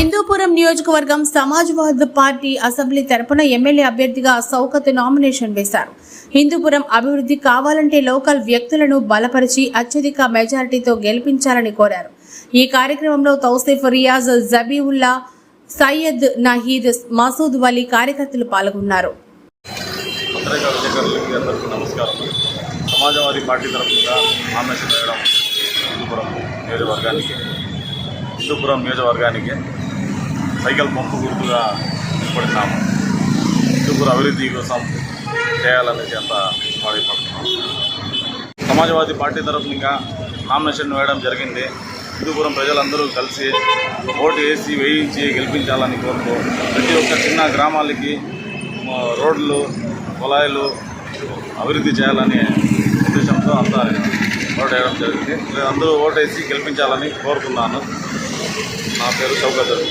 హిందూపురం నియోజకవర్గం Samajwad party assembly తరపున MLA అభ్యర్థిగా సౌకత్ నామినేషన్ వేశారు. హిందూపురం అభివృద్ధి కావాలంటే లోకల్ వ్యక్తులను బలపరిచి అత్యధిక మెజారిటీతో గెలిపించాలని కోరారు. ఈ కార్యక్రమంలో తౌసిఫ్ రియాజ్ జబీవుల్లా సయ్యద్ నహీద్ మసూద్ వలీ కార్యకర్తలు పాల్గొన్నారు. సమాజవాదీ పార్టీ తరఫున నామినేషన్ వేయడం హిందూపురం నియోజకవర్గానికి హిందూపురం నియోజకవర్గానికి సైకిల్ పంపు గుర్తుగా నిలబడినాము హిందూపురం అభివృద్ధి కోసం చేయాలనేసి అంత బాధపడుతున్నాం సమాజవాదీ పార్టీ తరఫున ఇంకా నామినేషన్ వేయడం జరిగింది. హిందూపురం ప్రజలందరూ కలిసి ఓటు వేసి వేయించి గెలిపించాలని కోరుతూ ప్రతి ఒక్క చిన్న గ్రామాలకి రోడ్లు కుళాయిలు అభివృద్ధి చేయాలని ఉద్దేశంతో అంతా ఓటు వేయడం జరిగింది. అందరూ ఓటు వేసి గెలిపించాలని కోరుతున్నాను. నా పేరు చౌకదర్